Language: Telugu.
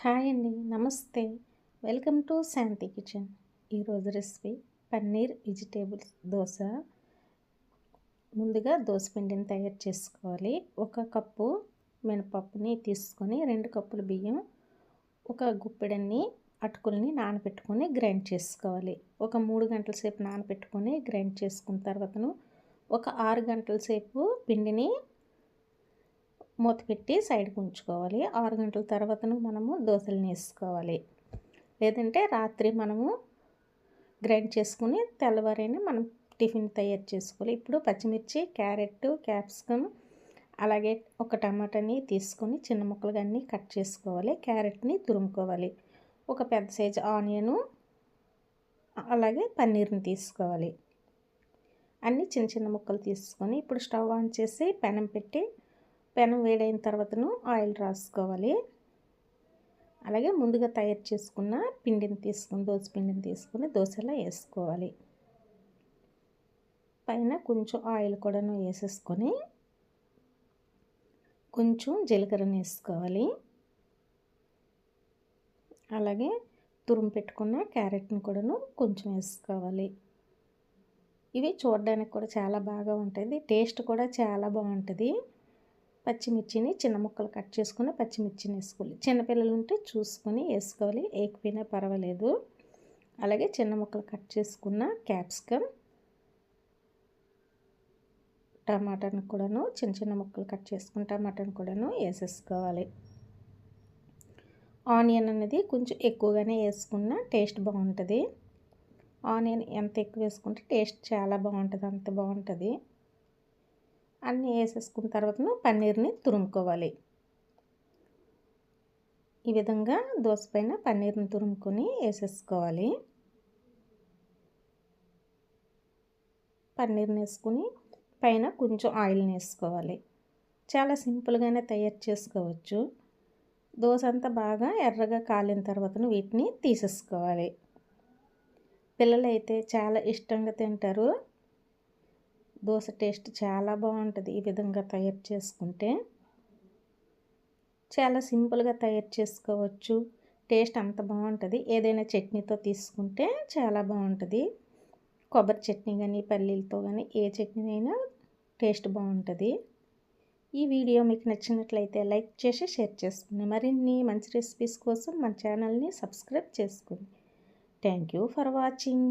హాయ్ అండి నమస్తే. Welcome to Shanti kitchen. ఈరోజు రెసిపీ పన్నీర్ వెజిటేబుల్స్ దోశ. ముందుగా దోశ పిండిని తయారు చేసుకోవాలి. ఒక కప్పు మినపప్పుని తీసుకొని రెండు కప్పుల బియ్యం ఒక గుప్పెడన్ని అటుకుల్ని నానబెట్టుకొని గ్రైండ్ చేసుకోవాలి. ఒక మూడు గంటల సేపు నానబెట్టుకొని గ్రైండ్ చేసుకున్న తర్వాతను ఒక ఆరు గంటల సేపు పిండిని మూత పెట్టి సైడ్కి ఉంచుకోవాలి. ఆరు గంటల తర్వాతను మనము దోశలు వేసుకోవాలి. లేదంటే రాత్రి మనము గ్రైండ్ చేసుకుని తెల్లవారైనా మనం టిఫిన్ తయారు చేసుకోవాలి. ఇప్పుడు పచ్చిమిర్చి క్యారెట్ క్యాప్సికమ్ అలాగే ఒక టమాటాని తీసుకొని చిన్న ముక్కలుగా అన్నీ కట్ చేసుకోవాలి. క్యారెట్ని తురుముకోవాలి. ఒక పెద్ద సైజు ఆనియను అలాగే పన్నీర్ని తీసుకోవాలి. అన్నీ చిన్న చిన్న ముక్కలు తీసుకొని ఇప్పుడు స్టవ్ ఆన్ చేసి పెనం పెట్టి పెనం వేడైన తర్వాతను ఆయిల్ రాసుకోవాలి. అలాగే ముందుగా తయారు చేసుకున్న పిండిని తీసుకుని దోశ పిండిని తీసుకుని దోశలా వేసుకోవాలి. పైన కొంచెం ఆయిల్ కూడాను వేసేసుకొని కొంచెం జీలకర్రని వేసుకోవాలి. అలాగే తురుము పెట్టుకున్న క్యారెట్ని కూడాను కొంచెం వేసుకోవాలి. ఇవి చూడడానికి కూడా చాలా బాగా ఉంటుంది టేస్ట్ కూడా చాలా బాగుంటుంది. పచ్చిమిర్చిని చిన్న ముక్కలు కట్ చేసుకుని పచ్చిమిర్చిని వేసుకోవాలి. చిన్నపిల్లలు ఉంటే చూసుకొని వేసుకోవాలి. ఏకపోయినా పర్వాలేదు. అలాగే చిన్న ముక్కలు కట్ చేసుకున్న క్యాప్సికమ్ టమాటాను కూడాను చిన్న చిన్న ముక్కలు కట్ చేసుకుని టమాటాను కూడాను వేసేసుకోవాలి. ఆనియన్ అనేది కొంచెం ఎక్కువగానే వేసుకున్న టేస్ట్ బాగుంటుంది. ఆనియన్ ఎంత ఎక్కువ వేసుకుంటే టేస్ట్ చాలా బాగుంటుంది అంత బాగుంటుంది. అన్నీ వేసేసుకున్న తర్వాత పన్నీర్ని తురుముకోవాలి. ఈ విధంగా దోశ పైన పన్నీర్ని తురుముకొని వేసేసుకోవాలి. పన్నీర్ని వేసుకుని పైన కొంచెం ఆయిల్ని వేసుకోవాలి. చాలా సింపుల్గానే తయారు చేసుకోవచ్చు. దోశ అంతా బాగా ఎర్రగా కాలిన తర్వాత వీటిని తీసేసుకోవాలి. పిల్లలైతే చాలా ఇష్టంగా తింటారు. దోశ టేస్ట్ చాలా బాగుంటుంది ఈ విధంగా తయారు చేసుకుంటే. చాలా సింపుల్గా తయారు చేసుకోవచ్చు. టేస్ట్ అంత బాగుంటుంది. ఏదైనా చట్నీతో తీసుకుంటే చాలా బాగుంటుంది. కొబ్బరి చట్నీ కానీ పల్లీలతో కానీ ఏ చట్నీ అయినా టేస్ట్ బాగుంటుంది. ఈ వీడియో మీకు నచ్చినట్లయితే లైక్ చేసి షేర్ చేసుకుని మరిన్ని మంచి రెసిపీస్ కోసం మన ఛానల్ని సబ్స్క్రైబ్ చేసుకోండి. Thank you for watching.